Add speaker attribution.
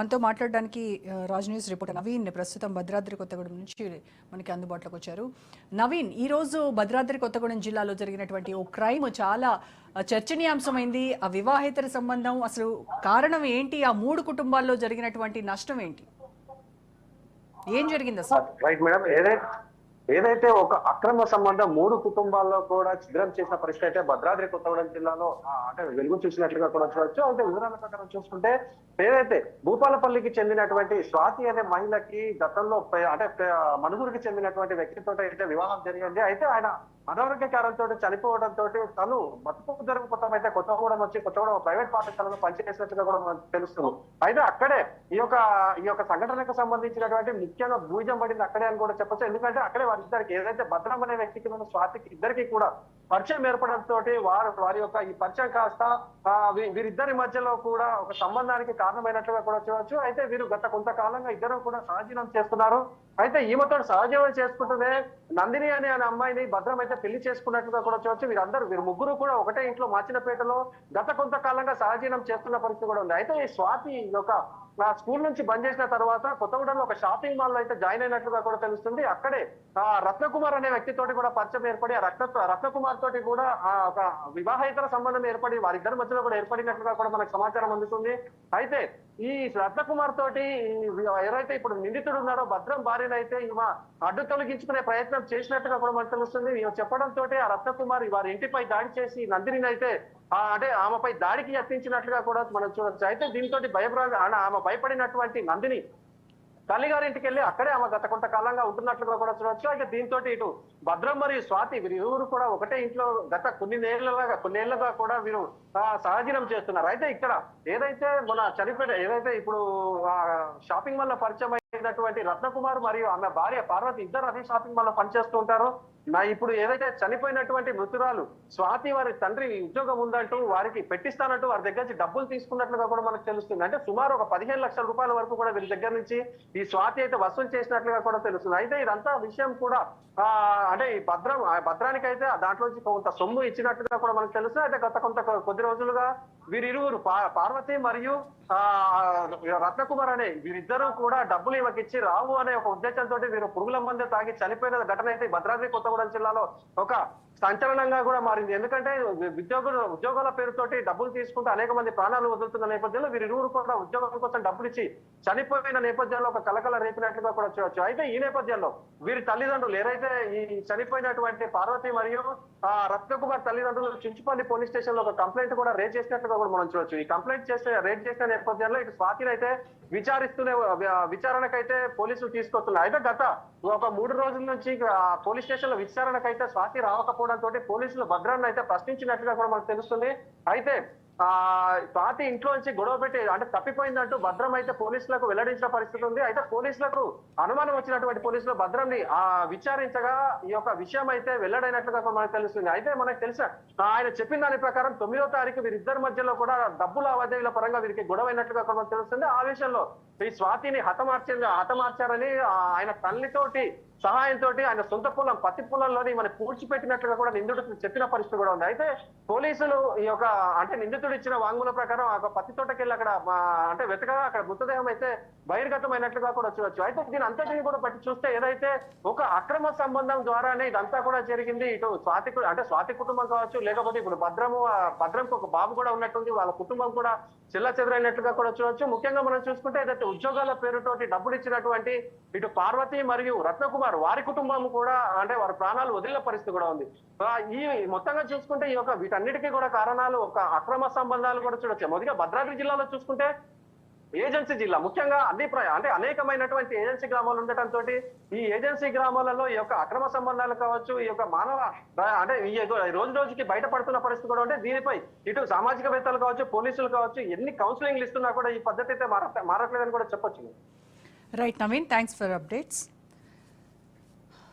Speaker 1: మనతో మాట్లాడడానికి Raj news reporter Naveen ప్రస్తుతం భద్రాద్రి కొత్తగూడెం నుంచి మనకి అందుబాటులోకి వచ్చారు. నవీన్ ఈ రోజు భద్రాద్రి కొత్తగూడెం జిల్లాలో జరిగినటువంటి ఓ క్రైమ్ చాలా చర్చనీయాంశమైంది. ఆ వివాహేతర సంబంధం అసలు కారణం ఏంటి? ఆ మూడు కుటుంబాల్లో జరిగినటువంటి నష్టం ఏంటి? ఏం జరిగింది అసలు?
Speaker 2: రైట్ మేడం ఏదైతే ఏదైతే ఒక అక్రమ సంబంధం మూడు కుటుంబాల్లో కూడా ఛిద్రం చేసిన పరిస్థితి అయితే భద్రాద్రి కొత్తగూడెం జిల్లాలో అంటే వెలుగు చూసినట్లుగా కూడా చూడొచ్చు. అయితే వివరాల ప్రకారం చూసుకుంటే ఏదైతే భూపాలపల్లికి చెందినటువంటి స్వాతి అనే మహిళకి గతంలో అంటే మనుగురికి చెందినటువంటి వ్యక్తితో అయితే వివాహం జరిగింది. అయితే ఆయన అనారోగ్య కారణంతో చనిపోవడంతో తను బతుకు తెరుగు కోసం అయితే కొత్తగూడెం వచ్చి కొత్తగూడెం ప్రైవేట్ పాఠశాలలో పనిచేసినట్టుగా కూడా మనకు తెలుస్తుంది అయితే అక్కడే ఈ యొక్క ఈ యొక్క సంఘటనకు సంబంధించినటువంటి ముఖ్యంగా భూజం పడింది అక్కడే అని కూడా చెప్పొచ్చు. ఎందుకంటే అక్కడే వారిద్దరికి ఏదైతే భద్రం అనే వ్యక్తికి ఉన్న స్వాతికి ఇద్దరికి కూడా పరిచయం ఏర్పడంతో వారు వారి యొక్క ఈ పరిచయం కాస్త వీరిద్దరి మధ్యలో కూడా ఒక సంబంధానికి కారణమైనట్లుగా కూడా చూడవచ్చు అయితే వీరు గత కొంతకాలంగా ఇద్దరు కూడా సహజీవనం చేస్తున్నారు. అయితే ఈమెతో సహజీవనం చేసుకుంటూనే నందిని అనే అనే అమ్మాయిని భద్రం అయితే పెళ్ళి చేసుకున్నట్లుగా కూడా చూడవచ్చు వీరందరూ వీరు ముగ్గురు కూడా ఒకటే ఇంట్లో మాచినపేటలో గత కొంతకాలంగా సహజీవనం చేస్తున్న పరిస్థితి కూడా ఉంది. అయితే ఈ స్వాతి యొక్క స్కూల్ నుంచి బంద్ చేసిన తర్వాత కొత్తగూడెంలో ఒక షాపింగ్ మాల్లో అయితే జాయిన్ అయినట్లుగా కూడా తెలుస్తుంది. అక్కడే ఆ రత్నకుమార్ అనే వ్యక్తితోటి కూడా పరిచయం ఏర్పడి ఆ రత్న రత్నకుమార్ తోటి కూడా ఆ ఒక వివాహేతర సంబంధం ఏర్పడి వారిద్దరి మధ్యలో కూడా ఏర్పడినట్లుగా కూడా మనకు సమాచారం అందుతుంది. అయితే ఈ రత్నకుమార్ తోటి ఎవరైతే ఇప్పుడు నిందితుడు ఉన్నాడో భద్రం భార్యను అయితే ఈమె అడ్డు తొలగించుకునే ప్రయత్నం చేసినట్టుగా కూడా మనకు తెలుస్తుంది. ఈమె చెప్పడంతో ఆ రత్నకుమార్ వారి ఇంటిపై దాడి చేసి నందిని అయితే ఆ అంటే ఆమెపై దాడికి యత్నించినట్లుగా కూడా మనం చూడొచ్చు. అయితే దీంతో భయప్రా ఆమె భయపడినటువంటి నందిని తల్లిగారింటికి వెళ్ళి అక్కడే ఆమె గత కొంతకాలంగా ఉంటున్నట్లుగా కూడా చూడవచ్చు అయితే దీంతో ఇటు భద్రం మరియు స్వాతి వీరు కూడా ఒకటే ఇంట్లో గత కొన్ని నెలలుగా కొన్నేళ్ళుగా కూడా వీరు ఆ, సహజీవనం చేస్తున్నారు. అయితే ఇక్కడ ఏదైతే మన చనిపోయిన ఏదైతే ఇప్పుడు ఆ షాపింగ్ మాల్లో పరిచయం అయినటువంటి రత్నకుమార్ మరియు ఆమె భార్య పార్వతి ఇద్దరు అదే షాపింగ్ మాల్లో పనిచేస్తూ ఉంటారు. నా ఇప్పుడు ఏదైతే చనిపోయినటువంటి మృతురాలు స్వాతి వారి తండ్రి ఉద్యోగం ఉందంటూ వారికి పెట్టిస్తానంటూ వారి దగ్గర నుంచి డబ్బులు తీసుకున్నట్లుగా కూడా మనకు తెలుస్తుంది. అంటే సుమారు ఒక పదిహేను లక్షల రూపాయల వరకు కూడా వీరి దగ్గర నుంచి ఈ స్వాతి అయితే వసూలు చేసినట్లుగా కూడా తెలుస్తుంది. అయితే ఇదంతా విషయం కూడా ఆ అంటే ఈ భద్రం ఆ భద్రానికి అయితే దాంట్లో నుంచి కొంత సొమ్ము ఇచ్చినట్లుగా కూడా మనకు తెలుసు అయితే గత కొంత కొద్ది రోజులుగా వీరిరువురు పార్వతి మరియు రత్నకుమార్ అనే వీరిద్దరూ కూడా డబ్బులు ఇవ్వకిచ్చి ఇచ్చి రావు అనే ఒక ఉద్దేశంతో వీరు పురుగుల మందు తాగి చనిపోయిన ఘటన అయితే భద్రాద్రి కొత్తగూడెం జిల్లాలో ఒక సంచలనంగా కూడా మారింది. ఎందుకంటే ఉద్యోగులు ఉద్యోగాల పేరుతోటి డబ్బులు తీసుకుంటూ అనేక మంది ప్రాణాలు వదులుతున్న నేపథ్యంలో వీరిరువురు కూడా ఉద్యోగం కోసం డబ్బులు ఇచ్చి చనిపోయిన నేపథ్యంలో ఒక కలకల రేపినట్లుగా కూడా చూడొచ్చు అయితే ఈ నేపథ్యంలో వీరి తల్లిదండ్రులు ఏదైతే ఈ చనిపోయినటువంటి పార్వతి మరియు ఆ రత్నకుమార్ తల్లిదండ్రులు చించుపల్లి పోలీస్ స్టేషన్లో ఒక కంప్లైంట్ కూడా రేజ్ చేసినట్లుగా కూడా మనం చూడొచ్చు. ఈ కంప్లైంట్ చేస్తే రేట్ చేసిన నేపథ్యంలో ఇటు స్వాతిని అయితే విచారిస్తూనే విచారణకైతే పోలీసులు తీసుకొస్తున్నారు అయితే గత ఒక మూడు రోజుల నుంచి పోలీస్ స్టేషన్లో విచారణకైతే స్వాతి రావకపోవడంతో పోలీసులు భద్రాన్ని అయితే ప్రశ్నించినట్లుగా కూడా మనకు తెలుస్తుంది. అయితే ఆ స్వాతి ఇంట్లో నుంచి గొడవ పెట్టి అంటే తప్పిపోయిందంటూ భద్రం అయితే పోలీసులకు వెల్లడించిన పరిస్థితి ఉంది. అయితే పోలీసులకు అనుమానం వచ్చినటువంటి పోలీసులు భద్రంని ఆ విచారించగా ఈ యొక్క విషయం అయితే వెల్లడైనట్లుగా మనకు తెలుస్తుంది. అయితే మనకు తెలిసిన ఆయన చెప్పిన దాని ప్రకారం తొమ్మిదో తారీఖు వీరిద్దరి మధ్యలో కూడా డబ్బు లావాదేవీల పరంగా వీరికి గొడవ అయినట్లుగా మనకు తెలుస్తుంది. ఆ విషయంలో ఈ స్వాతిని హతమార్చింది హతమార్చారని ఆయన తల్లితోటి సహాయంతో ఆయన సొంత పొలం పత్తి పొలంలోని మన పూడ్చిపెట్టినట్లుగా కూడా నిందితుడు చెప్పిన పరిస్థితి కూడా ఉంది. అయితే పోలీసులు ఈ యొక్క అంటే నిందితుడు ఇచ్చిన వాంగ్మూల ప్రకారం ఆ పత్తి తోటకెళ్ళి అక్కడ అంటే వెతకగా అక్కడ మృతదేహం అయితే బహిర్గతమైనట్లుగా కూడా చూడొచ్చు అయితే దీని అంతటిని కూడా పట్టి చూస్తే ఏదైతే ఒక అక్రమ సంబంధం ద్వారానే ఇదంతా కూడా జరిగింది ఇటు స్వాతి అంటే స్వాతి కుటుంబం కావచ్చు లేకపోతే ఇప్పుడు భద్రము భద్రంకి ఒక బాబు కూడా ఉన్నట్టుంది వాళ్ళ కుటుంబం కూడా చిల్ల చెదరైనట్లుగా కూడా చూడొచ్చు ముఖ్యంగా మనం చూసుకుంటే ఏదైతే ఉద్యోగాల పేరుతోటి డబ్బులు ఇచ్చినటువంటి ఇటు పార్వతి మరియు రత్నకుమార్ వారి కుటుంబం కూడా అంటే వారి ప్రాణాలు వదిలిన పరిస్థితి కూడా ఉంది. ఈ మొత్తంగా చూసుకుంటే ఈ యొక్క వీటన్నిటికీ కూడా కారణాలు ఒక అక్రమ సంబంధాలు కూడా చూడొచ్చు. మొదటిగా భద్రాద్రి జిల్లాలో చూసుకుంటే ఏజెన్సీ జిల్లా ముఖ్యంగా అన్ని అంటే అనేకమైనటువంటి ఏజెన్సీ గ్రామాలు ఉండటంతో ఈ ఏజెన్సీ గ్రామాలలో ఈ యొక్క అక్రమ సంబంధాలు కావచ్చు ఈ యొక్క మానవ అంటే ఈ రోజు రోజుకి బయటపడుతున్న పరిస్థితి కూడా ఉంటే దీనిపై ఇటు సామాజికవేత్తలు కావచ్చు పోలీసులు కావచ్చు ఎన్ని కౌన్సిలింగ్లు ఇస్తున్నా కూడా ఈ పద్ధతి అయితే మారట్లేదని కూడా చెప్పొచ్చు.
Speaker 1: Right Naveen thanks for updates